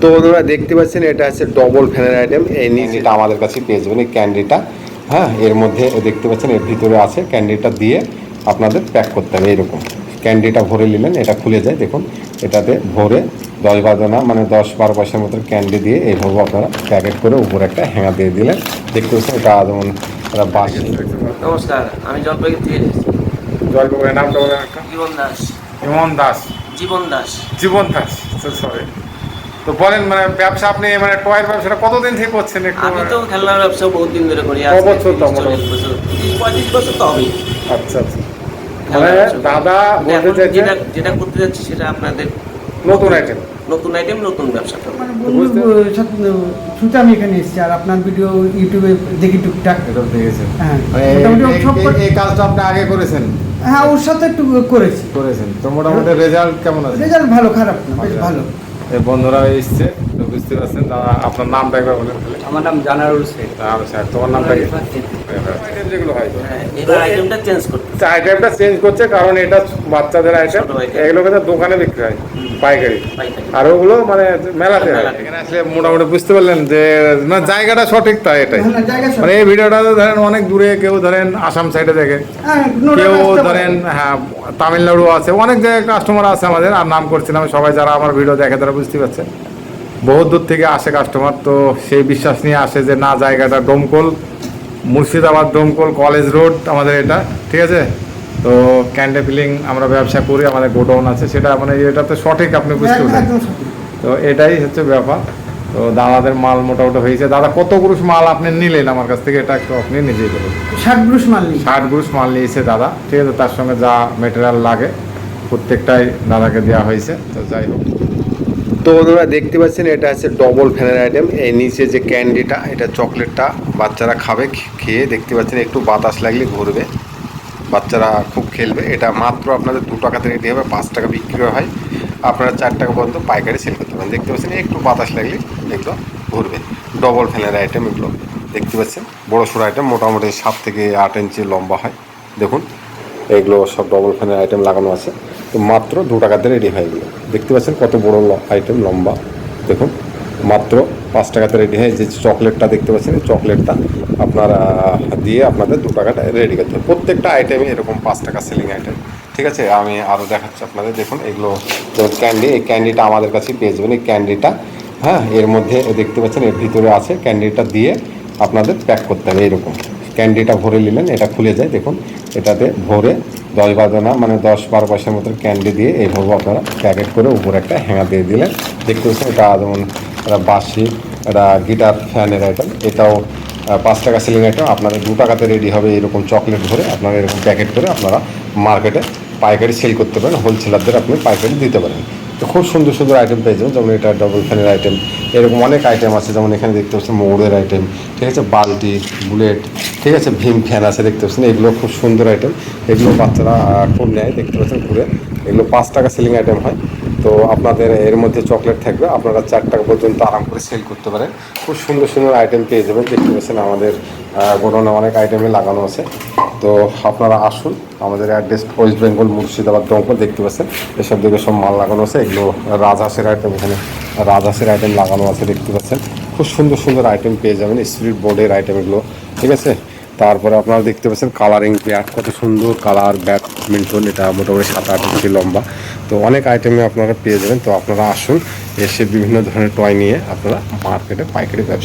তো বন্ধুরা দেখতে পাচ্ছেন এটা হচ্ছে ডবল ফ্যানের আইটেম এই নিচেটা আমাদের কাছে পেয়ে যাবেন এই ক্যান্ডিটা হ্যাঁ এর মধ্যে দেখতে পাচ্ছেন এর ভিতরে আছে ক্যান্ডিটা দিয়ে আপনাদের প্যাক করতে হবে এরকম ক্যান্ডিটা ভরে নিলেন এটা খুলে যায় দেখুন। এটাতে ভরে দশ বারো মানে দশ বারো পয়সার মতো ক্যান্ডি দিয়ে এইভাবে আপনারা প্যাকেট করে উপরে একটা হ্যাঙা দিয়ে দিলেন। দেখতে পাচ্ছেন এটা যেমন বাসি নমস্কার আমি জলপাইগুড়ি থেকে এসেছি। জলপাইগুড়ির নামটা জীবন দাস। ইমন দাস। জীবন দাস। জীবন দাস সরি তো বলেন মানে ব্যবসা আপনি মানে টয়ের ব্যবসাটা কতদিন থেকে করছেন একটু? আমি তো খেলনার ব্যবসা বহুত দিন ধরে করি ক বছর তো মোটামুটি? বছর তিরিশ পঁয়ত্রিশ বছর তো হবেই। আচ্ছা আচ্ছা। মানে দাদা বলতে চাইছে যেটা যেটা করতে যাচ্ছি সেটা আপনাদের নতুন আইটেম নতুন আইটেম নতুন ব্যবসা মানে শুনতে আমি এখানে এসেছি আর আপনার ভিডিও ইউটিউবে দেখি টুকটাক। এটা দেখেছেন হ্যাঁ মানে এই কাজটা আপনি আগে করেছেন? হ্যাঁ ওর সাথে একটু করেছি। করেছেন। তো মোটামুটি রেজাল্ট কেমন আছে? রেজাল্ট ভালো খারাপ না বেশ ভালো। বন্ধুরা এসছে তো বুঝতে পারছেন দাদা আপনার নামটা একবার বলেন আমার নাম জানারুল শেখ। স্যার তোমার নামটা কি? যেগুলো হয় হ্যাঁ আইটেমটা চেঞ্জ করতে আইটেমটা চেঞ্জ করছে কারণ এটা বাচ্চাদের আইটেম এগুলো কিন্তু দোকানে বিক্রি হয় পাইকারি। আর ওগুলো মানে মেলাতে হয়। এখানে আসলে মোটামুটি বুঝতে পারলেন যে মানে জায়গাটা সঠিক তাই এটাই। হ্যাঁ, সঠিক। মানে এই ভিডিওটা ধরেন অনেক দূরে কেউ ধরেন আসাম সাইডে দেখে। হ্যাঁ কেউ ধরেন হ্যাঁ তামিলনাড়ু আছে। অনেক জায়গায় কাস্টমার আছে আমাদের আর নাম করছিলাম সবাই যারা আমার ভিডিও দেখে তারা বুঝতে পারছে। বহুত দূর থেকে আসে কাস্টমার তো সেই বিশ্বাস নিয়ে আসে যে না জায়গাটা ডোমকল মুর্শিদাবাদ ডোমকল কলেজ রোড আমাদের এটা ঠিক আছে? তো ক্যান্ডে ফিলিং আমরা ব্যবসা করি আমাদের গোডাউন আছে সেটা মানে এটা তো সঠিক আপনি বুঝতে একদম- পারছেন। তো এটাই হচ্ছে ব্যাপার। তো দাদাদের মাল মোটামুটি হয়েছে। দাদা কত গ্রুস মাল আপনি নিলেন আমার কাছ থেকে? এটা একটু আপনি নিজেই দেবেন ষাট ব্রুশ মাল ষাট গ্রুস মাল নিয়েছে দাদা ঠিক আছে? তার সঙ্গে যা মেটেরিয়াল লাগে প্রত্যেকটাই দাদাকে দেওয়া হয়েছে। তো যাই হোক। তো বন্ধুরা দেখতে পাচ্ছেন, এটা হচ্ছে ডবল ফ্যানের আইটেম এই নিচে যে ক্যান্ডিটা, এটা চকলেটটা বাচ্চারা খাবে খেয়ে দেখতে পাচ্ছেন, একটু বাতাস লাগলে ঘুরবে। বাচ্চারা খুব খেলবে। এটা মাত্র আপনাদের দু টাকাতে রেডি হবে, পাঁচ টাকা বিক্রি হয়। আপনারা চার টাকা পর্যন্ত পাইকারি সেল করতে পারেন। দেখতে পাচ্ছেন, একটু বাতাস লাগলে এগুলো ঘুরবে। ডবল ফ্যানের আইটেম এগুলো। দেখতে পাচ্ছেন, বড়ো সড়ো আইটেম মোটামুটি সাত থেকে আট ইঞ্চি লম্বা হয়। দেখুন। এগুলো সব ডবল ফ্যানের আইটেম লাগানো আছে। তো মাত্র দু টাকাতে রেডি হয় এগুলো দেখতে পাচ্ছেন কত বড় আইটেম লম্বা। দেখুন, মাত্র পাঁচ টাকাতে রেডি হয় যে চকলেটটা দেখতে পাচ্ছেন চকলেটটা আপনারা দিয়ে আপনাদের দু টাকাটা রেডি করতে হবে। প্রত্যেকটা আইটেমে এরকম পাঁচ টাকা সেলিং আইটেম ঠিক আছে? আমি আরও দেখাচ্ছি আপনাদের। দেখুন, এগুলো যেমন ক্যান্ডি এই ক্যান্ডিটা আমাদের কাছে পেয়ে যাবেন। এই ক্যান্ডিটা হ্যাঁ এর মধ্যে দেখতে পাচ্ছেন, এর ভিতরে আছে। ক্যান্ডিটা দিয়ে আপনাদের প্যাক করতে হবে এরকম ক্যান্ডিটা ভরে নিলেন, এটা খুলে যায়, দেখুন, এটাতে ভরে দশ বারো না মানে দশ বারো পয়সার মতো ক্যান্ডি দিয়ে এইভাবে আপনারা প্যাকেট করে উপরে একটা হ্যাঙা দিয়ে দিলেন। দেখতে পাচ্ছেন এটা যেমন একটা বাসি একটা গিটার ফ্যানের আইটেম, এটাও পাঁচ টাকা সেলিং আইটেম, আপনাদের দু টাকাতে রেডি হবে এরকম চকলেট ভরে, আপনারা এরকম প্যাকেট করে আপনারা মার্কেটে পাইকারি সেল করতে পারেন, হোলসেলারদের আপনি পাইকারি দিতে পারেন। তো খুব সুন্দর সুন্দর আইটেম পেয়ে যাবেন যেমন এটা ডবল ফ্যানের আইটেম এরকম অনেক আইটেম আছে, যেমন এখানে দেখতে পাচ্ছেন মৌরের আইটেম ঠিক আছে? বালতি, বুলেট, ঠিক আছে? ভীম ফ্যান আছে, দেখতে পাচ্ছেন? এগুলো খুব সুন্দর আইটেম এগুলো বাচ্চারা খুব নেয়, দেখতে পাচ্ছেন ঘুরে। এগুলো পাঁচ টাকা সেলিং আইটেম হয়। তো আপনাদের এর মধ্যে চকলেট থাকবে। আপনারা চার টাকা পর্যন্ত আরাম করে সেল করতে পারেন। খুব সুন্দর সুন্দর আইটেম পেয়ে যাবেন। দেখতে পাচ্ছেন আমাদের গোডাউনে অনেক আইটেমে লাগানো আছে। তো আপনারা আসুন। আমাদের অ্যাড্রেস ওয়েস্ট বেঙ্গল মুর্শিদাবাদ দমকল, দেখতে পাচ্ছেন। এসব দিকে সব মাল লাগানো আছে। এগুলো রাজহাঁসের আইটেম এখানে রাজহাঁসের আইটেম লাগানো আছে, দেখতে পাচ্ছেন। খুব সুন্দর সুন্দর আইটেম পেয়ে যাবেন। স্পিড বোর্ডের আইটেম এগুলো, ঠিক আছে? তারপরে আপনারা দেখতে পাচ্ছেন কালারিং ব্যাট কত সুন্দর কালার ব্যাডমিন্টন এটা মোটামুটি সাত আট ইঞ্চি লম্বা। তো অনেক আইটেমে আপনারা পেয়ে যাবেন। তো আপনারা আসুন, এসে বিভিন্ন ধরনের টয় নিয়ে আপনারা মার্কেটে পাইকারি ব্যবসা